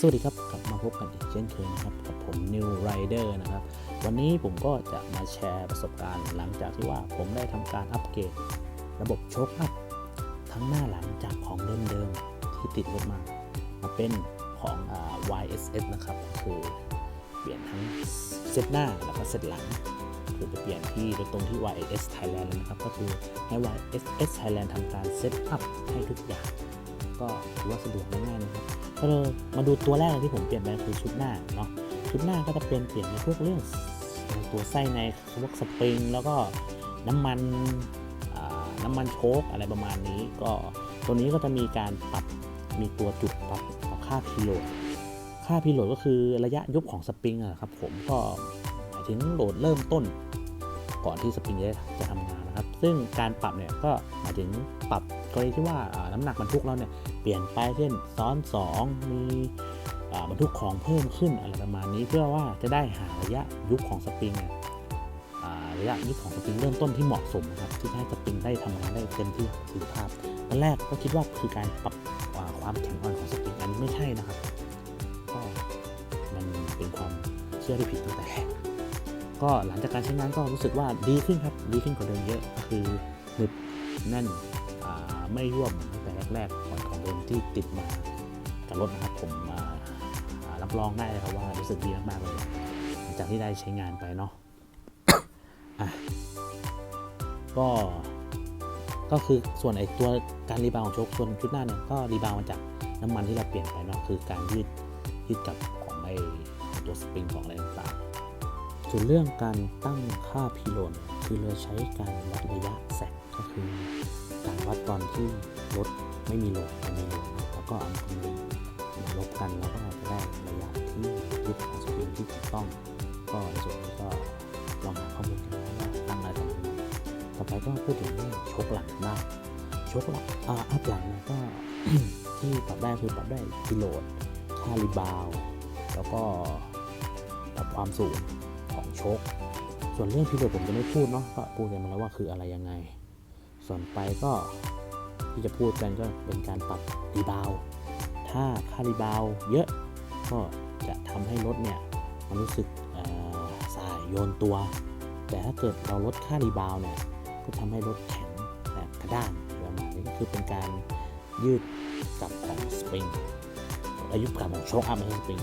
สวัสดีครับกลับมาพบกันอีกเช่นเคยนะครับกับผม New Rider นะครับ วันนี้ผมก็จะมาแชร์ประสบการณ์ หลังจากที่ว่าผมได้ทำการอัปเกรดระบบโชคอัพทั้งหน้าหลังจากของเดิมๆที่ติดรถมา มาเป็นของอ YSS นะครับก็คือเปลี่ยนทั้งเซตหน้าแล้วก็เซตหลัง คือไปเปลี่ยนที่โดยตรงที่ YSS Thailand นะครับ ก็คือให้ YSS Thailand ทำการเซตอัพให้ทุกอย่าง ก็ถือว่าสะดวกง่ายๆนะครับก็เลยมาดูตัวแรกเลยที่ผมเปลี่ยนไปคือชุดหน้าเนาะชุดหน้าก็จะเป็นเปลี่ยนในพวกเรื่องตัวไส้ในพวกสปริง แล้วก็น้ำมันน้ำมันโชคอะไรประมาณนี้ ก็ตัวนี้ก็จะมีการปรับมีตัวจุดปรับปรับค่าพีโลดค่าพีโลดก็คือระยะยุบของสปริงอะครับผมก็หมายถึงโหลดเริ่มต้น ก่อนที่สปริงจะจะทำงานนะครับ ซึ่งการปรับเนี่ยก็หมายถึงปรับ กรณีที่ว่าน้ำหนักบรรทุกเราเนี่ยเปลี่ยนไปเช่นซ้อน 2 มีบรรทุกของเพิ่มขึ้นอะไรประมาณนี้เพื่อว่าจะได้หาระยะยุบของสปริงเนี่ยระยะยุบของสปริงเริ่มต้นที่เหมาะสมนะครับที่ให้สปริงได้ทำงานได้เต็มที่ประสิทธิภาพตอนแรกก็คิดว่าคือการปรับความแข็งอ่อนของสปริงอันนี้ไม่ใช่นะครับก็มันเป็นความเชื่อที่ผิดตั้งแต่แรกก็หลังจากการใช้งานก็รู้สึกว่าดีขึ้นครับดีขึ้นกว่าเดิมเยอะก็คือหนึบแน่นา ไม่ร่วมเหมือนตั้งแต่แรกๆก่อนของเดิมที่ติดมากับรถนะครับผมรับรองได้เลยครับว่ารู้สึกดีมากๆเลยหลังจากที่ได้ใช้งานไปเนาะะก็ก็คือส่วนไอตัวการรีบาวของโชคส่วนชุดหน้าเนี่ยก็รีบาวมาจากน้ำมันที่เราเปลี่ยนไปเนาะคือการยืดยืดกับของไอตัวสปริงของอะไรต่างๆส่วนเรื่องการตั้งค่าพีโลนคือเราใช้การวัดระยะแสกก็คือ การวัดตอนที่รถไม่มีโหลดมีโหลดแล้วก็เอามาคำนวณมาลบกันแล้วก็จะได้ระยะที่ยึดของสปริงที่ถูกต้อง ก็ในส่วนนี้ก็ลองหาข้อมูลกันว่าตั้งอะไรทำยังไงต่อไปก็พูดถึงเรื่องชคหลังบ้างชคหลังอ่าอัพหลังนะก็ที่ปรับได้คือปรับได้กิโลดค่ารีบาวด์แล้วก็ปรับความสูงของชคส่วนเรื่องพิโลดผมจะไม่พูดเนาะก็พูดกันมาแล้วว่าคืออะไรยังไง ส่วนไปก็ที่จะพูดกันก็เป็นการปรับรีบาวถ้าค่ารีบาวเยอะก็จะทำให้รถเนี่ยมันรู้สึกอ่อสายโยนตัว แต่ถ้าเกิดเราลดค่ารีบาวเนี่ยก็ทำให้รถแข็งและกระด้างประมาณนี้ก็คือเป็นการยืดกลับของสปริงอายุกลับของโชคอัพไม่ใช่สปริง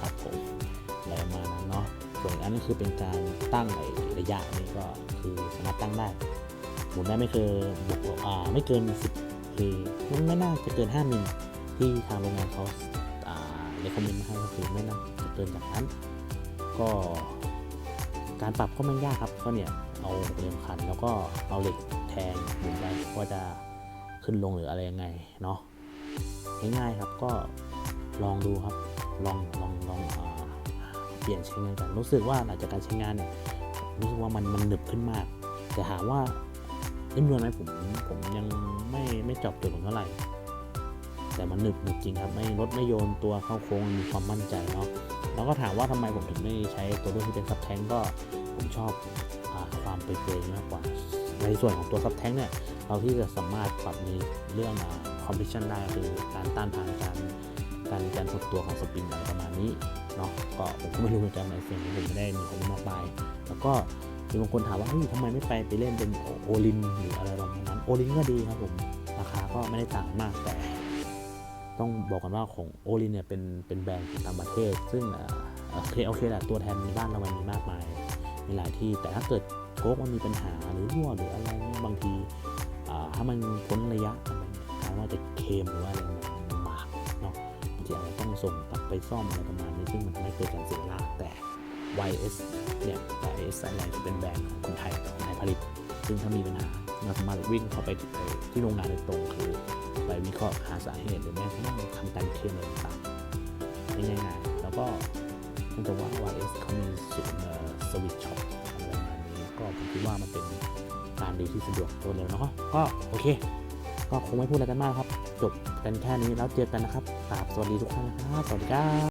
ครับผมอะไรประมาณนั้นเนาะส่วนอันนั้นคือเป็นการตั้งระยะนี่ก็คือสามารถตั้งได้ มุนได้ไม่เกินบวกอ่าไม่เกิน10คือมันไม่น่าจะเกิน 5มิลที่ทางโรงงานเขาอ่าเรคคอมเมนต์มาให้ก็คือไม่น่าจะเกินจากนั้น ก็การปรับก็ไม่ยากครับก็เนี่ยเอาเรียมคันแล้วก็เอาเหล็กแทงหมุนไปว่าจะขึ้นลงหรืออะไรยังไงเนาะง่ายๆครับก็ลองดูครับลองลองลองอาเปลี่ยนใช้งานกันรู้สึกว่าหลังจากการใช้งานเนี่ยรู้สึกว่ามันมันหนึบขึ้นมาก แต่ถาว่า นิ่มนวลไหมผมผมยังไม่ไม่จบจุดลงเท่าไหร่ แต่มันหนึบหนึบจริงครับไม่รถไม่โยนตัวเข้าโค้งมีความมั่นใจเนาะแล้วก็ถามว่าทำไมผมถึงไม่ใช้ตัวรุ่นที่เป็นซับแทงก็ผมชอบอความเปรย์มากกว่า ในส่วนของตัวซับแทงเนี่ยเราที่จะสามารถปรับในเรื่องคอมพรสชันได้คือการต้านทานการการการหดตัวของสปริงอะไรประมาณนี้เนาะก็ผมก็ไม่รู้เหมือนกันในส่วนนี้ผมไม่ได้มีข้อมูลมากมายแล้วก็ มีบางคนถามว่าเฮ้ยทำไมไม่ไปไปเล่นเป็นโอลินหรืออะไรประมาณนั้นโอลินก็ดีครับผมราคาก็ไม่ได้ต่างมากแต่ ต้องบอกกันว่าของโอลินเนี่ยเป็นเป็นแบรนด์ของต่างประเทศ ซึ่งโอเคโอเคแหละตัวแทนในบ้านเรามันมีมากมายมีหลายที่แต่ถ้าเกิดโชคมันมีปัญหาหรือรั่วหรืออะไรเนี่ยบางทีถ้ามันพ้นระยะอะไรเนี่ยถามว่าจะเคมหรือว่าอะไรมันลำบากเนาะบางทีอาจจะต้องส่งกลับไปซ่อมอะไรประมาณนี้ซึ่งมันไม่เกิดการเสียเวลาแต่ YS เนี่ย YS อะไรจะเป็นแบรนด์ของคนไทยของนายผลิต ซึ่งถ้ามีปัญหาเราสามารถวิ่งเข้าไปที่โรงงานโดยตรงคือไปวิเคราะห์หาสาเหตุหรือแม้กระทั่งทำการเคลมอะไรต่างๆง่ายๆแล้วก็เนื่องจากว่า YS เขามีศูนย์สวิตช็อปอะไรประมาณนี้ก็ผมคิดว่ามันเป็นการดีที่สะดวกรวดเร็วเนาะก็โอเค ก็คงไม่พูดอะไรกันมากครับ จบกันแค่นี้แล้วเจอกันนะครับกราบสวัสดีทุกท่านนะครับ สวัสดีครับ